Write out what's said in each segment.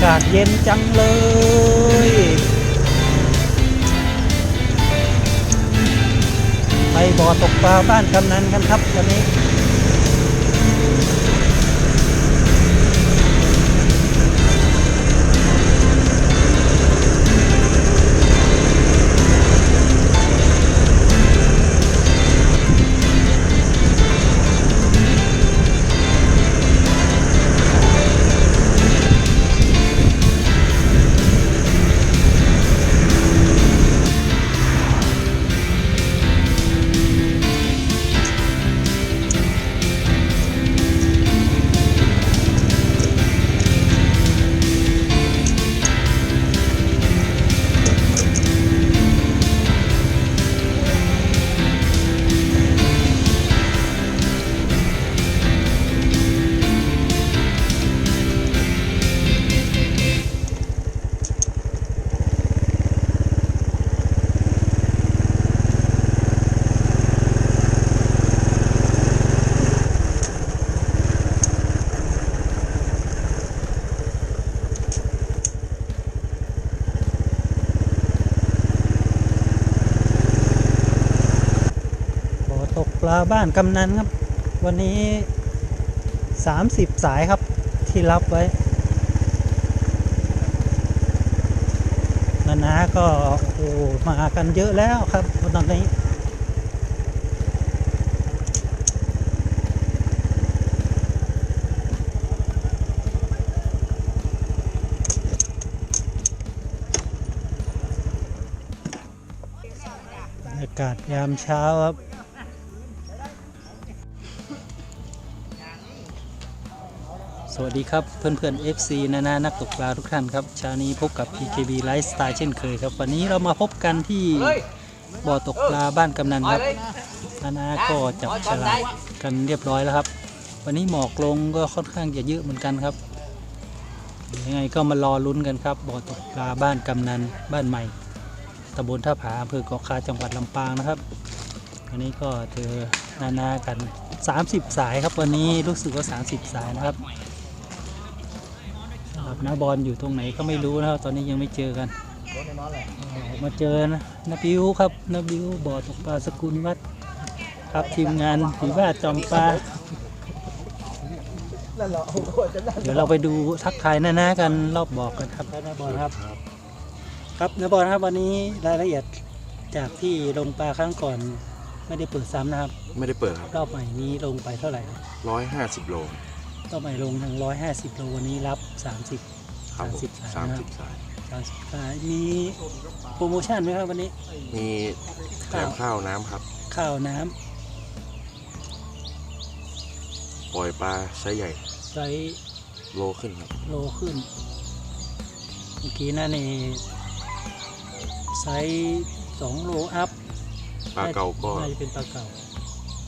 ากาศเย็นจังเลย ไปบ่อตกปลาบ้านกำนันกันครับวันนี้ ปลาบ้านกำนันครับ วันนี้ 30 สายครับที่รับไว้นานาก็โอ้มากันเยอะแล้วครับตอนนี้บรรยากาศยามเช้าครับ สวัสดีครับเพื่อนเพื่อนๆ FC นานานักตกปลาทุกท่านครับเช้านี้พบกับ PKB Lifestyle เช่นเคยครับ วันนี้เรามาพบกันที่บ่อตกปลาบ้านกำนันครับนานาก็จับฉลากกันเรียบร้อยแล้วครับ วันนี้หมอกลงก็ค่อนข้างจะเยอะเหมือนกันครับยังไงก็มารอลุ้นกันครับบ่อตกปลาบ้านกำนันบ้านใหม่ตำบลท่าผาอำเภอเกาะคาจังหวัดลำปางนะครับวันนี้ก็เจอนานากัน 30 สายครับวันนี้รู้สึกว่า 30 สายนะครับ สำหรับนาบอลอยู่ตรงไหนก็ไม่รู้นะครับตอนนี้ยังไม่เจอกันเอ่อมาเจอนะนาบิวครับนาบิวบ่อตกปลาสกุลวัดครับทีมงานผีบ้าจอมปลาเดี๋ยวเราไปดูทักทายนานากันรอบบอกกันครับนาบอลครับ ครับนาบอลครับวันนี้รายละเอียดจากที่ลงปลาครั้งก่อน ไม่ได้เปิดซ้ำนะครับ ไม่ได้เปิดครับรอบใหม่นี้ลงไปเท่าไหร่ครับร้อยห้าสิบโล รอบใหม่ลงทางร้อยห้าสิบโลวันนี้รับสามสิบครับผม30สามสิบสายสามสิบสายมีโปรโมชั่นไหมครับวันนี้ มีแถมข้าวน้ำครับ ข้าวน้ปล่อยปลาไซส์ใหญ่ำไซส์โลขึ้นครับ โลขึ้น เมื่อกี้นั่นนี่ไซส์สองโลอัพปลาเก่าก็น่าจะเป็นปลาเก่า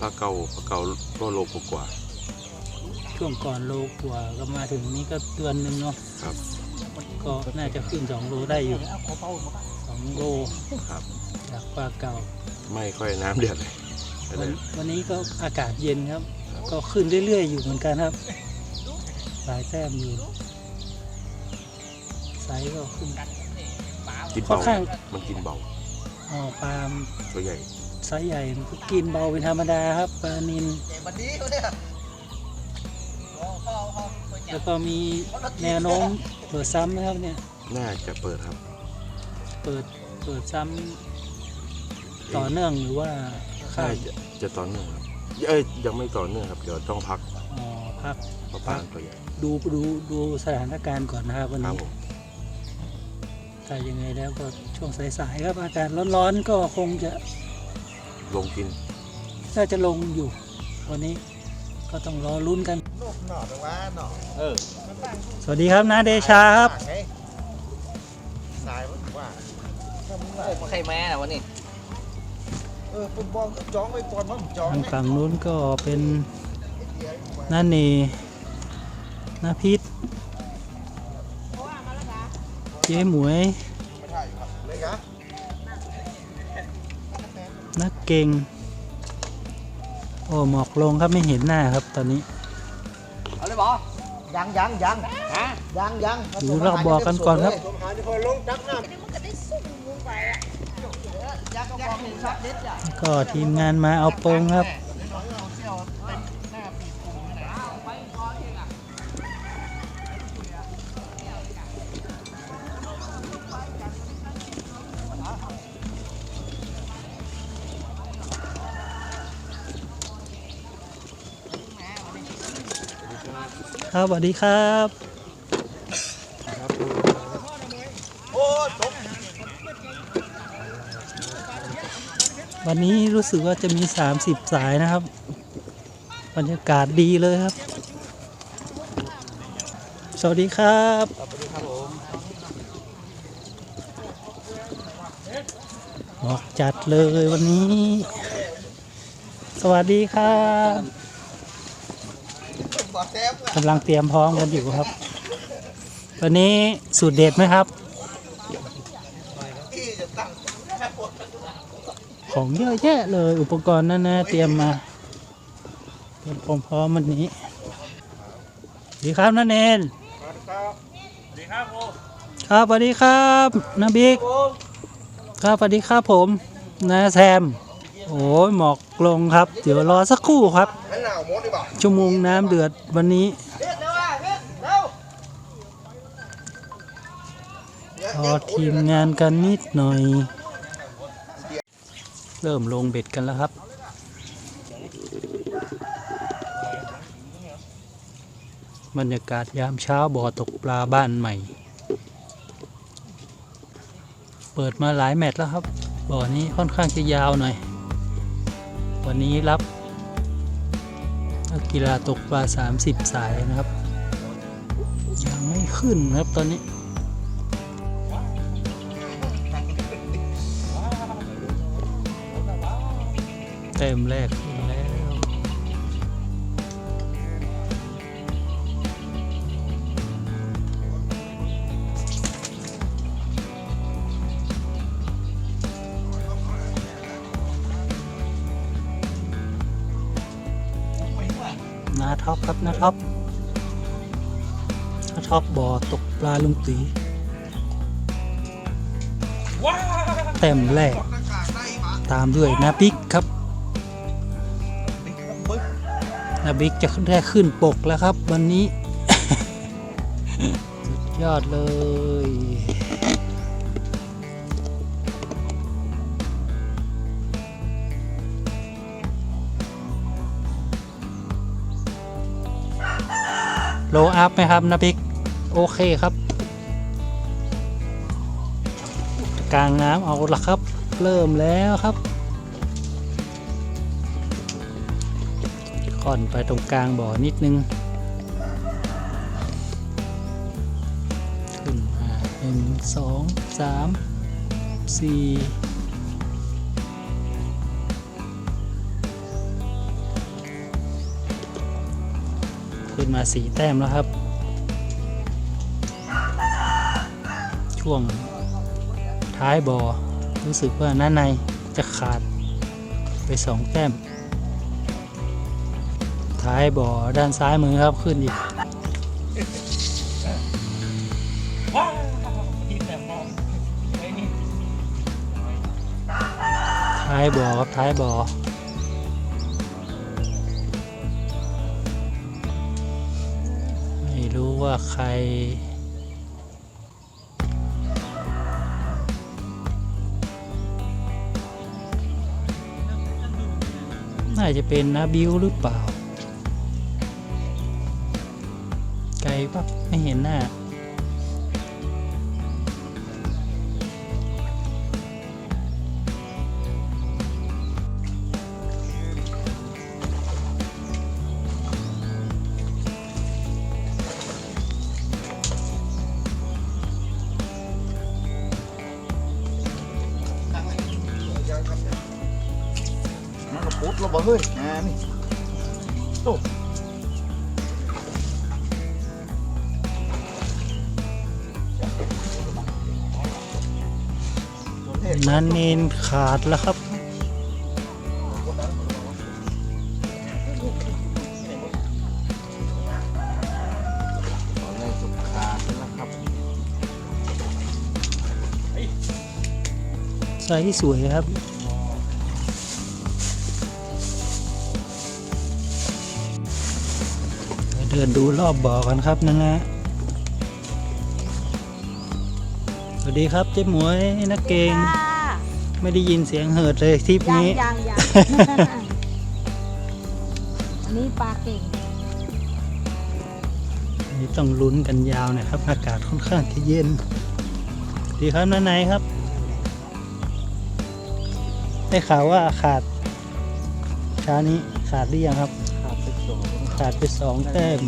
ปลาเก่าปลาเก่าก็โลกว่า ช่วงก่อนโลกว่าก็มาถึงนี้ก็เดือนหนึ่งเนาะๆครับ ก็น่าจะขึ้นสองโลได้อยู่สองโลครับ จากปลาเก่า ไม่ค่อยน้ำเดือดเลยวันวันนี้ก็อากาศเย็นครับ ก็ขึ้นเรื่อยๆอยู่เหมือนกันครับหลายแต้มอยู่ไซส์ก็ขึ้นกินค่อนเบาข้างมันกินเบาอ๋อปลาตัวใหญ่ ไซส์ใหญ่มันก็กินเบาเป็นธรรมดาครับปลานิน แล้วก็มีแนวโน้มเปิดซ้ำนะครับเนี่ย น่าจะเปิดครับ เปิดเปิดซ้ำต่อเนื่องหรือว่าข้าน่ามจะจะต่อเนื่องครับ เอ้ยยังไม่ต่อเนื่องครับ เดี๋ยวต้องพักอ๋อพักเพราะปลาตัวใหญ่ดูดูดูสถานการณ์ก่อนนะครับวันครับนี้ผมแต่ยังไงแล้วก็ช่วงสายๆครับอากาศร้อนๆก็คงจะลงกิน น่าจะลงอยู่ วันนี้ก็ต้องรอลุ้นกัน หนอกหนอกแต่ว่าหนอกเออสวัสดีครับนาเดชาครับไงสายว่าว่าถ้ามึงว่าผมใครแม่นะวันนี้เออฟุตบอลก็จ้องไว้ก่อนมั้งจ้องทางไว้ฝั่งนู้นก็เป็นน้าเนน้าพิษเจ๊หมวยเลยครับนักเก่ง โอ้หมอกลงครับไม่เห็นหน้าครับตอนนี้ เอาเลยบอยังยังยังยังยังอยู่รอบบ่อกันก่อนครับสมหาที่พอลงจักน้ำมันก็ได้สุ่มลงไปอะยักษ์ยักษ์นี่ชัดเด็ดจ้ะ ก็ทีมงานมาเอาโปงครับ ครับสวัสดีครับวันนี้รู้สึกว่าจะมี 30 สายนะครับ บรรยากาศดีเลยครับ สวัสดีครับหมอกจัดเลยวันนี้ สวัสดีครับ กำลังเตรียมพร้อมกันอยู่ครับ วันนี้สูตรเด็ดไหมครับ ของเยอะแยะเลย อุปกรณ์นั่นนะเตรียมมาเตรียมพร้อมๆวันนี้สวัสดีครับนันเนนครับสวัสดีครับนาบิ๊กครับสวัสดีครับผมนาแซม โอ้ยหมอกลงครับ เดี๋ยวรอสักครู่ครับ ชั่วโมงน้ำเดือดวันนี้รอทีมงานกันนิดหน่อย เริ่มลงเบ็ดกันแล้วครับบรรยากาศยามเช้าบ่อตกปลาบ้านใหม่ เปิดมาหลายแมตช์แล้วครับ บ่อนี้ค่อนข้างจะยาวหน่อย วันนี้รับนักกีฬาตกปลา 30 สายนะครับ ยังไม่ขึ้นครับตอนนี้ เต็มแรก ท็อปครับนาท็อปนาท็อปบ่อตกปลาลุงตีเต็มแรก ตามด้วยนาบิ๊กครับนาบิ๊กจะได้ขึ้นปกแล้วครับ วันนี้ สุดยอดเลย โลอัพไหมครับนาบิก โอเคครับ กลางน้ำเอาละครับ เริ่มแล้วครับค่อนไปตรงกลางบ่อนิดนึง ขึ้นมาหนึ่งสองสามสี่ มาสี่แต้มแล้วครับ ช่วงท้ายบ่อรู้สึกว่าน้าในจะขาดไปสองแต้ม ท้ายบอด้านซ้ายมือครับขึ้นอีกท้ายบ่อครับท้ายบ่อ ว่าใคร น่าจะเป็นนาบิวหรือเปล่า ไกลปะไม่เห็นหน้า นั้นเนนขาดแล้วครับตอนแรกสุกขาดแล้สวยครับเดินดูรอบบ่อกันครับนะฮะ วัสดีครับเจ๊หมวยนักเก่งค่ะไม่ได้ยินเสียงเหิดเลยทริปยังนี้ยังยังอันนี้ปลาเก่งนี่ต้องลุ้นกันยาวหนะครับ อากาศค่อนข้างจะเย็น ดีครับน้าไหนครับ ได้ข่าวว่าขาดเช้านี้ขาดหรือยังครับ ขาดไปสองขาดไปสองแต้ม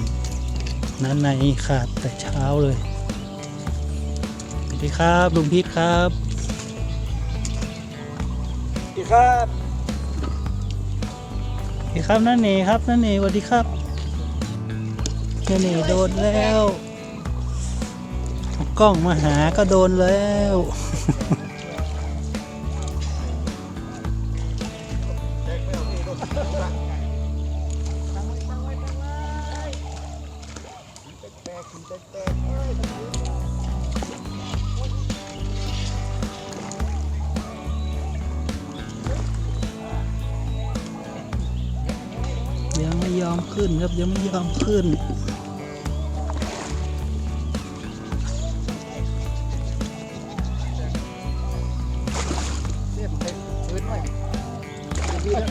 นั้นในขาดแต่เช้าเลยสวัส ดีครับลุงพิษครับดีครับสวัสดีครับนั่นเนครับนั่นเนสวัสดีครับนั่นเนโดนแล้วเอากล้องมาหาก็โดนแล้ว ครับยังไม่ยอมขึ้นเสียบไปพื้นไว้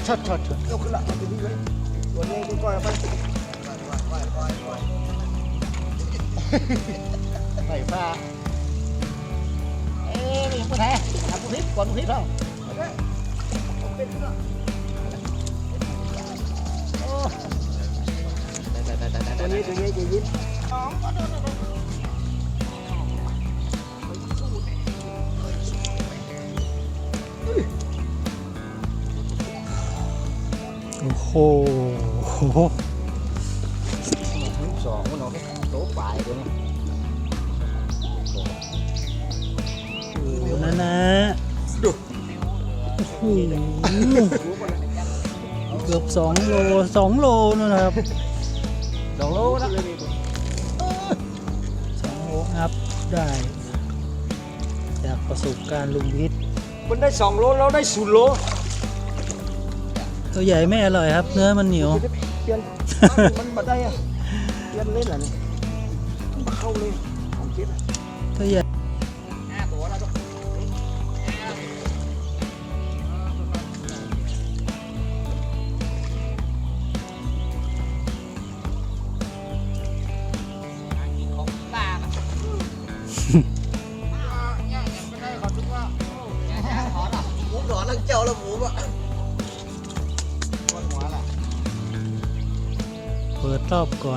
ช็อตช็อตช็อตยกขึ้นละเอาไปดีไว้ตัวนี้ก็ก้อยไปใส่ฟ้าเอ้ยนี่ผู้แท้ทำผู้ทิพย์ก่อนผู้ทิพย์เท่า ตัวนี้ตัวนี้จะยิ้มโอ้โหลูกสองมันเอาไปโต๊ะปลายตัวนี้นะนะโอ้โหเกือบสองโลสองโลนู่นนะครับ องโลอัพได้ จากประสบการณ์ลุงพิษมันได้สองโลเราได้ศูนย์โลตัวใหญ่ไม่อร่อยครับ เนื้อมันเหนียวเปลี่ยนมันมาได้อะเปลี่ยนเล่นอะไรนี่มันเข้าเลยของคิดอะตัวใหญ่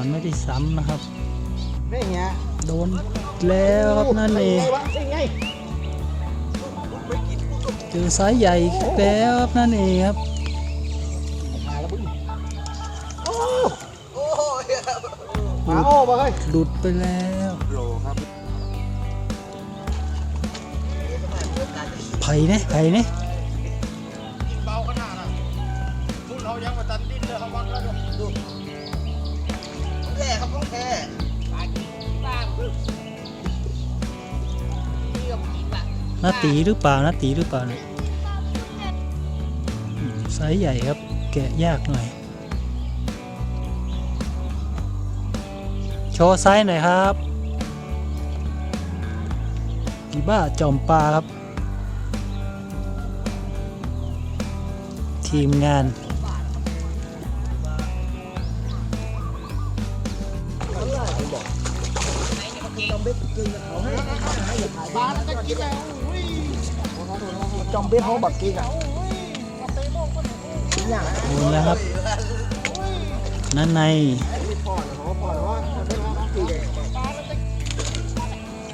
อบก่อนไม่ได้ซ้ำนะครับนี่ไงโดนแล้วครับนั่นเองนี่ไงเจอไซส์ใหญ่อีกแล้วครับนั่นเองครับมาแล้วบึ้งโอ้โอ้มาโอ้มาเฮ้ยหลุดไปแล้วโลครับไผ่เนี่ยไผ่เนี่ย นาตีหรือเปล่านาตีหรือเปล่านี่ยอืมไซส์ใหญ่ครับ แกะยากหน่อย โชว์ไซส์หน่อยครับกีบ้าจอมปลาครับ ทีมงาน จอมเบ็ดเขาบักกินอะเนี่ยโดนแล้วครับนั่นใน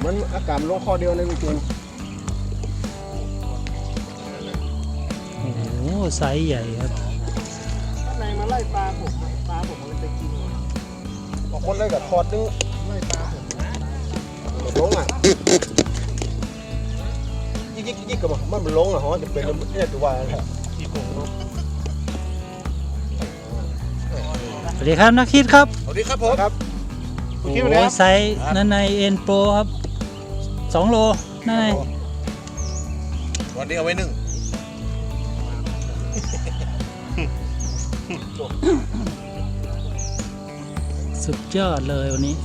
มันอากาศลงคอเดียวเลยจริงโอ้โหไซส์ใหญ่ครับปลาผมปลาผมมันไปกินบางคนเลยกับทอดนึงไล่ปลาผมลงอะ ยิกยิกยิกกับมันมันลงอะฮะจะเป็นเนี่ยตัวอะไรที่ผมสวัสดีครับนักคิดครับสวัสดีครับผมครับโอ้โหไซส์นั่นในเอ็นโปรครับสองโลนั่นในวันนี้เอาไว้หนึ่งสุดยอดเลยวันนี้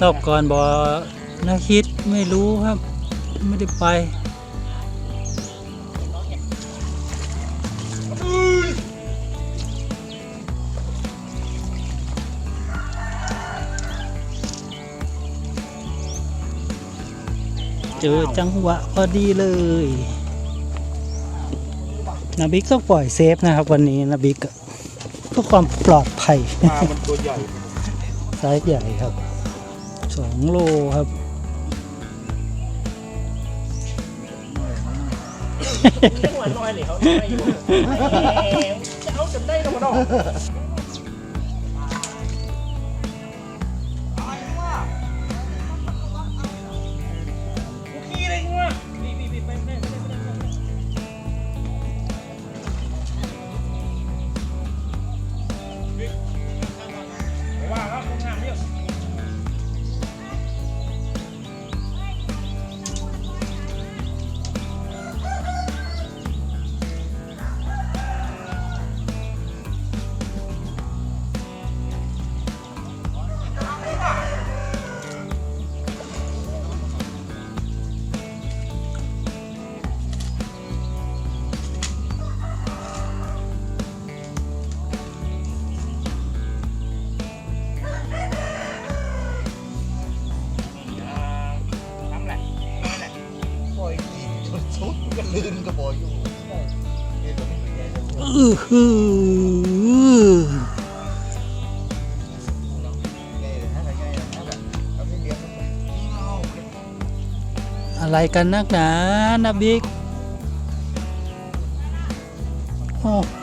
รอบก่อนบอนักคิดไม่รู้ครับ ไม่ได้ไปเจอจังหวะพอดีเลยนาบิกต้องปล่อยเซฟนะครับวันนี้นาบิกอะเพื่อความปลอดภัยปลามันตัวใหญ่ไซส์ใหญ่ครับสองโลครับ ป อะไรกันนักหนานาบิกโอ้โห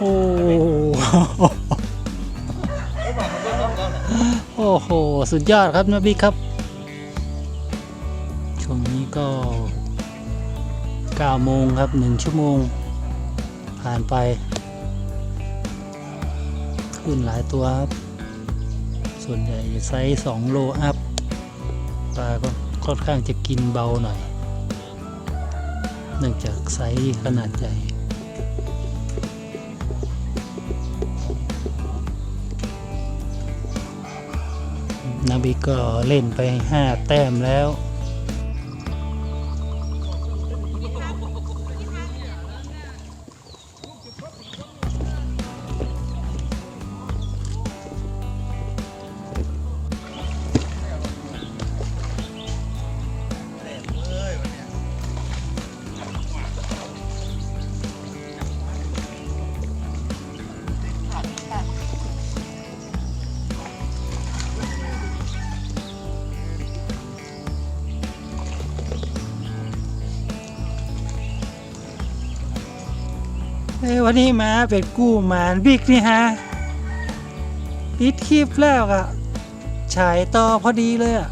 โอ้โห สุดยอดครับนาบิกครับ ช่วงนี้ก็9โมงครับ 1 ชั่วโมงผ่านไป ขึ้นหลายตัวครับ ส่วนใหญ่ไซส์2โลอัพปลาก็ค่อนข้างจะกินเบาหน่อย เนื่องจากไซส์ขนาดใหญ่นาบิก็เล่นไป 5 แต้มแล้ว วันนี้มาเป็นกู้หมานบิ๊กนี่ฮะปิดคลิปแล้วอะฉายต่อพอดีเลยอะ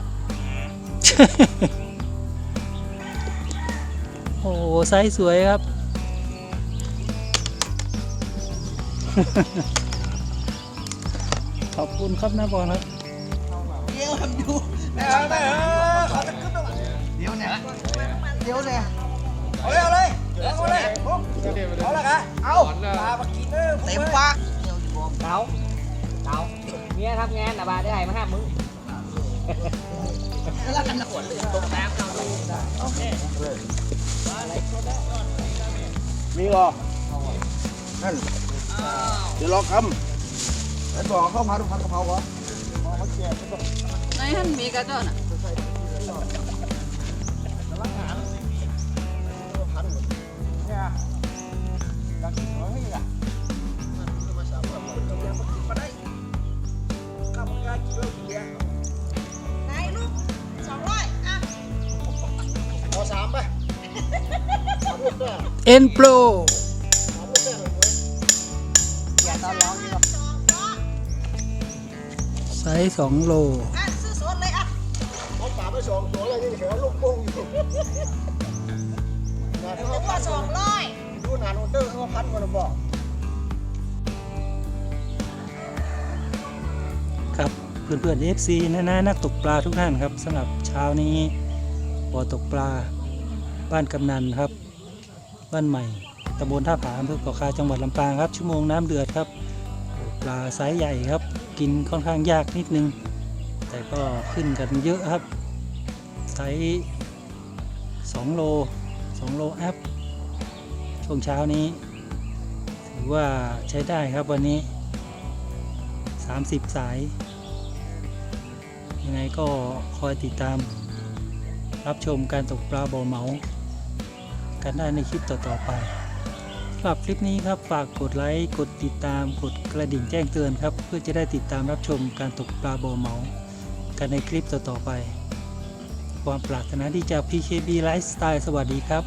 โอ้โหไซส์สวยครับ ขอบคุณครับน้าบอลครับเดี๋ยวทำอยู่ได้ได้ขอจะขึ้นตรงเดี๋ยวเนี่ยเดี๋ยวเนี่ยเอาเลยเอาเลยเอาเลย เอาละกันเอาปลามากินเออเต็มปากเต๋าเต๋าเมียทำงานนะบาได้ให้มาห้ามึงแล้วกันนะขวดตรงน้ำเราดูโอเคมีเหรอนั่นเดี๋ยวรอคำแล้วบอกเข้ามาดูพันกะเพราเหรอมองเขาแจกไม่ต้องในหันมีกระจอนอะ เองดีกว่าไซส์สองโลซื้อสดเลยอะเอาป่าไปสองตัวเลยนี่เฉยลูกโป่งอยู่ถึงว่าสองร้อยดูหนาโนเตอร์เขาพันกันบอกครับเพื่อนๆ FC นะนะนักตกปลาทุกท่านครับสำหรับเช้านี้บ่อตกปลาบ้านกำนันครับ บ้านใหม่ตำบลท่าผาอำเภอเกาะคาจังหวัดลำปางครับชั่วโมงน้ำเดือดครับปลาไซส์ใหญ่ครับ กินค่อนข้างยากนิดนึง แต่ก็ขึ้นกันเยอะครับไซส์2โล2โลอัพช่วงเช้านี้ ถือว่าใช้ได้ครับวันนี้ 30 สาย ยังไงก็คอยติดตามรับชมการตกปลาบ่อเหมา กันได้ในคลิปต่อๆไปสำหรับคลิปนี้ครับฝากกดไลค์กดติดตามกดกระดิ่งแจ้งเตือนครับ เพื่อจะได้ติดตามรับชมการตกปลาบอเมา กันในคลิปต่อๆไป ความปรารถนาดีจาก PKB Lifestyle สวัสดีครับ